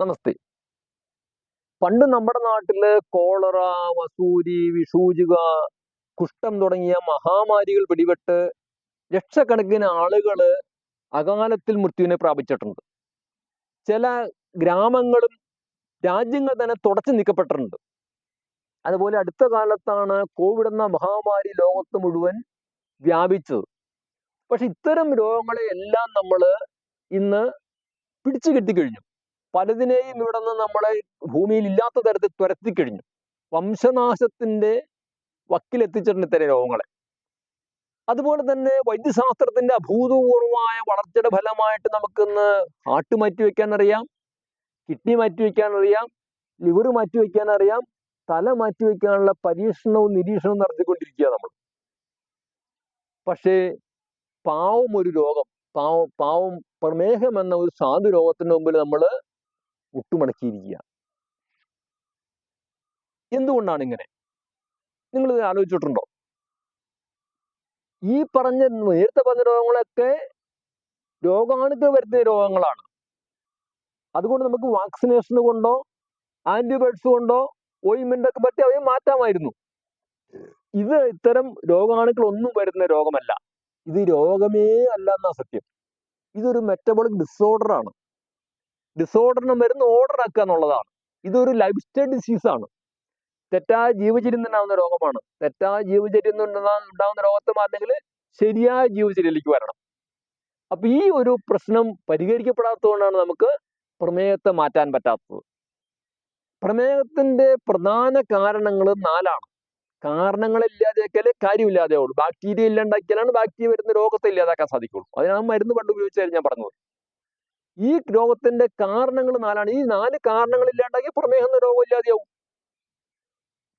നമസ്തേ പണ്ട് നമ്മുടെ നാട്ടിൽ കോളറ വസൂരി വിഷൂചിക കുഷ്ഠം തുടങ്ങിയ മഹാമാരികൾ പിടിപെട്ട് ലക്ഷക്കണക്കിന് ആളുകൾ അകാലത്തിൽ മൃത്യുവിനെ പ്രാപിച്ചിട്ടുണ്ട്. ചില ഗ്രാമങ്ങളും രാജ്യങ്ങൾ തന്നെ തുടച്ചു നീക്കപ്പെട്ടിട്ടുണ്ട്. അതുപോലെ അടുത്ത കാലത്താണ് കോവിഡ് എന്ന മഹാമാരി ലോകത്ത് മുഴുവൻ വ്യാപിച്ചത്. പക്ഷെ ഇത്തരം രോഗങ്ങളെ എല്ലാം നമ്മൾ ഇന്ന് പിടിച്ചു കെട്ടിക്കഴിഞ്ഞു. പലതിനെയും ഇവിടെ നിന്ന് നമ്മളെ ഭൂമിയിൽ ഇല്ലാത്ത തരത്തിൽ തുരത്തി കഴിഞ്ഞു വംശനാശത്തിന്റെ വക്കിലെത്തിച്ചിട്ടുണ്ട് ഇത്തരം രോഗങ്ങളെ. അതുപോലെ തന്നെ വൈദ്യശാസ്ത്രത്തിന്റെ അഭൂതപൂർവമായ വളർച്ചയുടെ ഫലമായിട്ട് നമുക്കിന്ന് ഹാർട്ട് മാറ്റി വെക്കാൻ അറിയാം കിഡ്നി മാറ്റിവെക്കാൻ അറിയാം ലിവർ മാറ്റിവെക്കാൻ അറിയാം തല മാറ്റിവെക്കാനുള്ള പരീക്ഷണവും നിരീക്ഷണവും നടത്തിക്കൊണ്ടിരിക്കുക നമ്മൾ. പക്ഷേ പാവം ഒരു രോഗം പാവം പാവം പ്രമേഹം എന്ന ഒരു സാധു രോഗത്തിന് മുമ്പിൽ നമ്മൾ മുട്ടുമടക്കിയിരിക്കുക എന്തുകൊണ്ടാണ് ഇങ്ങനെ നിങ്ങൾ ഇത് ആലോചിച്ചിട്ടുണ്ടോ? ഈ പറഞ്ഞ നേരത്തെ പറഞ്ഞ രോഗങ്ങളൊക്കെ രോഗാണുക്കൾ വരുന്ന രോഗങ്ങളാണ്. അതുകൊണ്ട് നമുക്ക് വാക്സിനേഷൻ കൊണ്ടോ ആന്റിബയോട്ടിക്സ് കൊണ്ടോ ഓയിൻമെന്റ് ഒക്കെ പറ്റി അവയെ മാറ്റാമായിരുന്നു. ഇത് ഇത്തരം രോഗാണുക്കൾ ഒന്നും വരുന്ന രോഗമല്ല. ഇത് രോഗമേ അല്ല എന്നാ സത്യം. ഇതൊരു മെറ്റബോളിക് ഡിസോർഡർ ആണ് ഡിസോർഡറിന് മരുന്ന് ഓർഡർ ആക്കുക എന്നുള്ളതാണ്. ഇതൊരു ലൈഫ് സ്റ്റൈൽ ഡിസീസ് ആണ്. തെറ്റായ ജീവചര്യം ഉണ്ടാകുന്ന രോഗമാണ്. തെറ്റായ ജീവചര്യം ഉണ്ടാകുന്ന രോഗത്തെ മാറണമെങ്കിൽ ശരിയായ ജീവചര്യയിലേക്ക് വരണം. അപ്പൊ ഈ ഒരു പ്രശ്നം പരിഹരിക്കപ്പെടാത്തതുകൊണ്ടാണ് നമുക്ക് പ്രമേഹത്തെ മാറ്റാൻ പറ്റാത്തത്. പ്രമേഹത്തിന്റെ പ്രധാന കാരണങ്ങൾ നാലാണ്. കാരണങ്ങൾ ഇല്ലാതെയാക്കിയാലേ കാര്യമില്ലാതെ ഉള്ളൂ ബാക്ടീരിയ ഇല്ലാണ്ടാക്കിയാലാണ് ബാക്ടീരിയ വരുന്ന രോഗത്തെ ഇല്ലാതാക്കാൻ സാധിക്കുള്ളൂ അതിനാണ് മരുന്ന് പണ്ട് ഉപയോഗിച്ചായിരുന്നു ഞാൻ പറഞ്ഞത്. ഈ രോഗത്തിന്റെ കാരണങ്ങൾ നാലാണ്. ഈ നാല് കാരണങ്ങൾ ഇല്ലാണ്ടാക്കി പ്രമേഹം എന്ന രോഗം ഇല്ലാതെയാവും.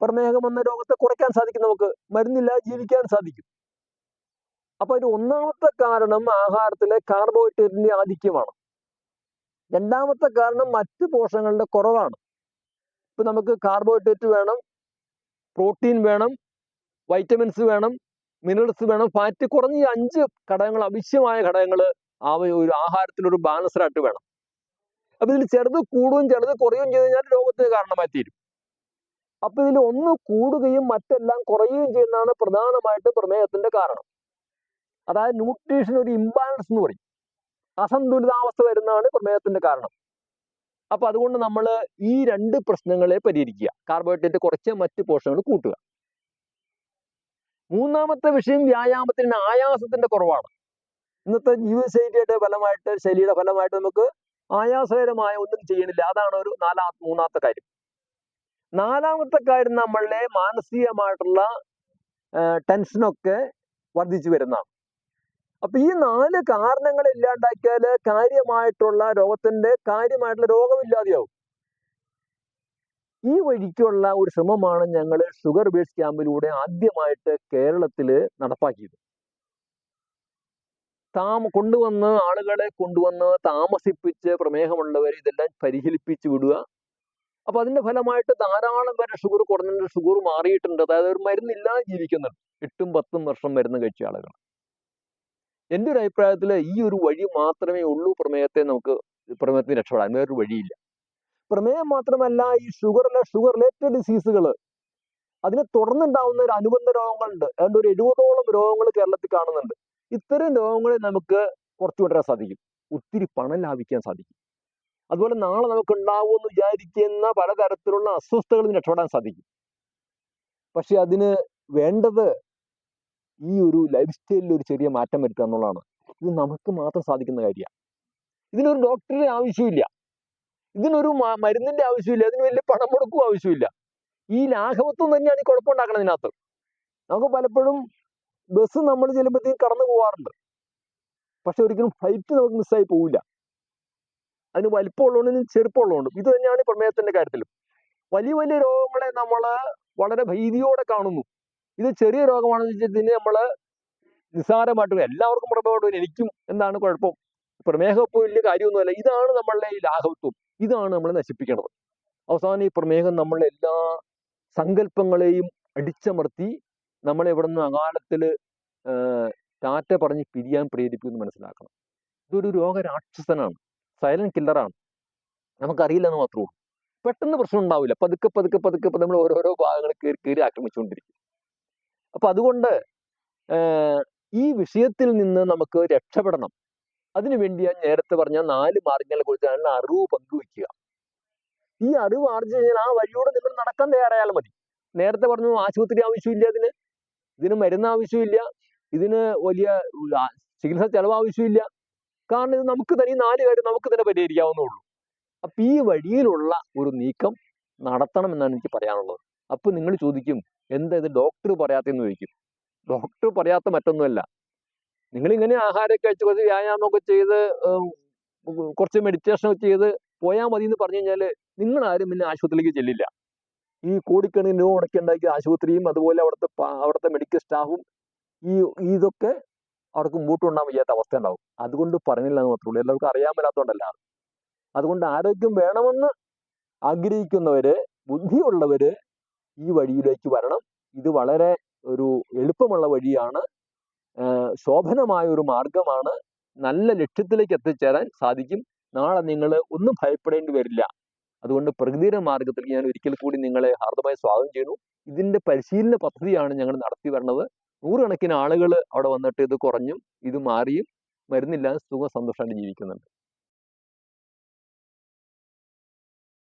പ്രമേഹം എന്ന രോഗത്തെ കുറയ്ക്കാൻ സാധിക്കും നമുക്ക്. മരുന്നില്ലാതെ ജീവിക്കാൻ സാധിക്കും. അപ്പൊ അതിന് ഒന്നാമത്തെ കാരണം ആഹാരത്തിലെ കാർബോഹൈഡ്രേറ്റിന്റെ ആധിക്യമാണ്. രണ്ടാമത്തെ കാരണം മറ്റ് പോഷകങ്ങളുടെ കുറവാണ്. ഇപ്പൊ നമുക്ക് കാർബോഹൈഡ്രേറ്റ് വേണം പ്രോട്ടീൻ വേണം വൈറ്റമിൻസ് വേണം മിനറൽസ് വേണം ഫാറ്റ് കുറഞ്ഞ ഈ അഞ്ച് ഘടകങ്ങൾ ആവശ്യമായ ഘടകങ്ങൾ ആ ഒരു ആഹാരത്തിലൊരു ബാലൻസ്ഡായിട്ട് വേണം. അപ്പൊ ഇതിൽ ചെറുത് കൂടുകയും ചെറുത് കുറയുകയും ചെയ്ത് കഴിഞ്ഞാൽ രോഗത്തിന് കാരണമായി തീരും. അപ്പൊ ഇതിൽ ഒന്ന് കൂടുകയും മറ്റെല്ലാം കുറയുകയും ചെയ്യുന്നതാണ് പ്രധാനമായിട്ട് പ്രമേഹത്തിന്റെ കാരണം. അതായത് ന്യൂട്രീഷൻ ഒരു ഇംബാലൻസ് എന്ന് പറയും. അസന്തുലിതാവസ്ഥ വരുന്നതാണ് പ്രമേഹത്തിന്റെ കാരണം. അപ്പൊ അതുകൊണ്ട് നമ്മൾ ഈ രണ്ട് പ്രശ്നങ്ങളെ പരിഹരിക്കുക. കാർബോഹൈഡ്രേറ്റ് കുറച്ച് മറ്റ് പോഷകങ്ങൾ കൂട്ടുക. മൂന്നാമത്തെ വിഷയം വ്യായാമത്തിന് ആയാസത്തിന്റെ കുറവാണ്. ഇന്നത്തെ ജീവിതശൈലിയുടെ ഫലമായിട്ട് ശൈലിയുടെ ഫലമായിട്ട് നമുക്ക് ആയാസകരമായ ഒന്നും ചെയ്യണില്ല. അതാണ് ഒരു നാലാമത്തെ മൂന്നാമത്തെ കാര്യം. നാലാമത്തെ കാര്യം നമ്മളുടെ മാനസികമായിട്ടുള്ള ടെൻഷനൊക്കെ വർദ്ധിച്ചു വരുന്നതാണ്. അപ്പൊ ഈ നാല് കാരണങ്ങൾ ഇല്ലാണ്ടാക്കിയാൽ കാര്യമായിട്ടുള്ള രോഗത്തിന്റെ കാര്യമായിട്ടുള്ള രോഗമില്ലാതെയാവും. ഈ വഴിക്കുള്ള ഒരു ശ്രമമാണ് ഞങ്ങൾ ഷുഗർ ബേസ് ക്യാമ്പിലൂടെ ആദ്യമായിട്ട് കേരളത്തിൽ നടപ്പാക്കിയത്. താമ കൊണ്ടുവന്ന് ആളുകളെ കൊണ്ടുവന്ന് താമസിപ്പിച്ച് പ്രമേഹമുള്ളവർ ഇതെല്ലാം പരിഹരിപ്പിച്ചു വിടുക. അപ്പൊ അതിന്റെ ഫലമായിട്ട് ധാരാളം പേരെ ഷുഗർ കുറഞ്ഞിട്ടുണ്ട് ഷുഗർ മാറിയിട്ടുണ്ട്. അതായത് ഒരു മരുന്നില്ലാതെ ജീവിക്കുന്നുണ്ട്. എട്ടും പത്തും വർഷം മരുന്ന് കഴിച്ച ആളുകൾ. എന്റെ ഒരു അഭിപ്രായത്തിൽ ഈ ഒരു വഴി മാത്രമേ ഉള്ളൂ പ്രമേഹത്തെ നമുക്ക് പ്രമേഹത്തിന് രക്ഷപ്പെടാൻ. വേറൊരു വഴിയില്ല. പ്രമേഹം മാത്രമല്ല ഈ ഷുഗറിലെ ഷുഗർ റിലേറ്റഡ് ഡിസീസുകൾ അതിനെ തുടർന്നുണ്ടാവുന്ന ഒരു അനുബന്ധ രോഗങ്ങളുണ്ട്. അതുകൊണ്ട് ഒരു എഴുപതോളം രോഗങ്ങൾ കേരളത്തിൽ കാണുന്നുണ്ട്. ഇത്തരം രോഗങ്ങളെ നമുക്ക് കുറച്ചു കൊണ്ടുവരാൻ സാധിക്കും. ഒത്തിരി പണം ലാഭിക്കാൻ സാധിക്കും. അതുപോലെ നാളെ നമുക്ക് ഉണ്ടാവുമെന്ന് വിചാരിക്കുന്ന പലതരത്തിലുള്ള അസ്വസ്ഥതകളിൽ നിന്ന് രക്ഷപ്പെടാൻ സാധിക്കും. പക്ഷെ അതിന് വേണ്ടത് ഈ ഒരു ലൈഫ് സ്റ്റൈലിൽ ഒരു ചെറിയ മാറ്റം വരുത്തുക എന്നുള്ളതാണ്. ഇത് നമുക്ക് മാത്രം സാധിക്കുന്ന കാര്യമാണ്. ഇതിനൊരു ഡോക്ടറുടെ ആവശ്യമില്ല. ഇതിനൊരു മരുന്നിന്റെ ആവശ്യമില്ല. ഇതിന് വലിയ പണം മുടക്കും ആവശ്യമില്ല. ഈ ലാഘവത്വം തന്നെയാണ് ഈ കുഴപ്പമുണ്ടാക്കണം ഇതിനകത്ത് നമുക്ക് പലപ്പോഴും ബസ് നമ്മൾ ചെല്ലുമ്പോഴത്തേക്കും കടന്നു പോകാറുണ്ട് പക്ഷെ ഒരിക്കലും ഫ്ലൈറ്റ് നമുക്ക് മിസ്സായി പോവില്ല. അതിന് വലിപ്പമുള്ളതുകൊണ്ടും ചെറുപ്പമുള്ളതുകൊണ്ടും. ഇത് തന്നെയാണ് പ്രമേഹത്തിന്റെ കാര്യത്തിലും. വലിയ വലിയ രോഗങ്ങളെ നമ്മൾ വളരെ ഭീതിയോടെ കാണുന്നു. ഇത് ചെറിയ രോഗമാണെന്ന് വെച്ചിട്ട് നമ്മൾ നിസ്സാരമായിട്ട് എല്ലാവർക്കും പ്രമേഹമുണ്ട് എനിക്കും എന്താണ് കുഴപ്പം. പ്രമേഹം ഇപ്പോൾ വലിയ കാര്യമൊന്നുമല്ല. ഇതാണ് നമ്മളുടെ ഈ ലാഘവത്വം. ഇതാണ് നമ്മൾ നശിപ്പിക്കേണ്ടത് അവസാനം ഈ പ്രമേഹം നമ്മളുടെ എല്ലാ സങ്കല്പങ്ങളെയും അടിച്ചമർത്തി നമ്മളെ ഇവിടെ നിന്ന് അകാലത്തിൽ ടാറ്റ പറഞ്ഞ് പിരിയാൻ പ്രേരിപ്പിക്കുമെന്ന് മനസ്സിലാക്കണം. ഇതൊരു രോഗരാക്ഷസനാണ്. സൈലന്റ് കില്ലറാണ്. നമുക്കറിയില്ല എന്ന് മാത്രമേ ഉള്ളൂ. പെട്ടെന്ന് പ്രശ്നം ഉണ്ടാവില്ല. പതുക്കെ പതുക്കെ പതുക്കെ നമ്മൾ ഓരോരോ ഭാഗങ്ങൾ കയറി കയറി ആക്രമിച്ചുകൊണ്ടിരിക്കും. അപ്പൊ അതുകൊണ്ട് ഈ വിഷയത്തിൽ നിന്ന് നമുക്ക് രക്ഷപ്പെടണം. അതിനുവേണ്ടി ഞാൻ നേരത്തെ പറഞ്ഞ നാല് മാർഗങ്ങളെ കുറിച്ചാണ് അറിവ് പങ്കുവെക്കുക ഈ അറിവ് ആർജിച്ചു കഴിഞ്ഞാൽ ആ വഴിയോടെ നിങ്ങൾ നടക്കാൻ തയ്യാറായാൽ മതി. നേരത്തെ പറഞ്ഞു ആശുപത്രി ആവശ്യമില്ല ഇതിന് ഇതിന് മരുന്ന് ആവശ്യമില്ല ഇതിന് വലിയ ചികിത്സ ചെലവ് ആവശ്യമില്ല കാരണം ഇത് നമുക്ക് തന്നെ ഈ നാല് കാര്യം നമുക്ക് തന്നെ പരിഹരിക്കാവുന്നുള്ളൂ അപ്പൊ ഈ വഴിയിലുള്ള ഒരു നീക്കം നടത്തണം എന്നാണ് എനിക്ക് പറയാനുള്ളത്. അപ്പൊ നിങ്ങൾ ചോദിക്കും എന്താ ഇത് ഡോക്ടർ പറയാത്തെന്ന് ചോദിക്കും. ഡോക്ടർ പറയാത്ത മറ്റൊന്നുമല്ല. നിങ്ങൾ ഇങ്ങനെ ആഹാരമൊക്കെ കഴിച്ച് കുറച്ച് വ്യായാമമൊക്കെ ചെയ്ത് കുറച്ച് മെഡിറ്റേഷൻ ഒക്കെ ചെയ്ത് പോയാൽ മതി എന്ന് പറഞ്ഞു കഴിഞ്ഞാൽ നിങ്ങൾ ആരും പിന്നെ ആശുപത്രിയിലേക്ക് ചെല്ലില്ല. ഈ കോടിക്കണക്കിന് രൂപ ഉണ്ടാക്കിയ ആശുപത്രിയും അതുപോലെ അവിടുത്തെ അവിടുത്തെ മെഡിക്കൽ സ്റ്റാഫും ഈ ഇതൊക്കെ അവർക്ക് മുമ്പോട്ട് കൊണ്ടാൻ വയ്യാത്ത അവസ്ഥ ഉണ്ടാവും അതുകൊണ്ട് പറഞ്ഞില്ല എന്ന് മാത്രമേ ഉള്ളൂ. എല്ലാവർക്കും അറിയാൻ മേലാത്തതുകൊണ്ടല്ല. അതുകൊണ്ട് ആരോഗ്യം വേണമെന്ന് ആഗ്രഹിക്കുന്നവര് ബുദ്ധിയുള്ളവര് ഈ വഴിയിലേക്ക് വരണം. ഇത് വളരെ ഒരു എളുപ്പമുള്ള വഴിയാണ്. ശോഭനമായ ഒരു മാർഗമാണ്. നല്ല ലക്ഷ്യത്തിലേക്ക് എത്തിച്ചേരാൻ സാധിക്കും. നാളെ നിങ്ങൾ ഒന്നും ഭയപ്പെടേണ്ടി വരില്ല. അതുകൊണ്ട് പ്രകൃതിയുടെ മാർഗത്തിൽ ഞാൻ ഒരിക്കൽ കൂടി നിങ്ങളെ ഹാർദമായി സ്വാഗതം ചെയ്യുന്നു. ഇതിന്റെ പരിശീലന പദ്ധതിയാണ് ഞങ്ങൾ നടത്തി വരുന്നത് നൂറുകണക്കിന് ആളുകൾ അവിടെ വന്നിട്ട് ഇത് കുറഞ്ഞും ഇത് മാറിയും. മരുന്നില്ലാതെ സുഖ സന്തോഷമായിട്ട് ജീവിക്കുന്നുണ്ട്.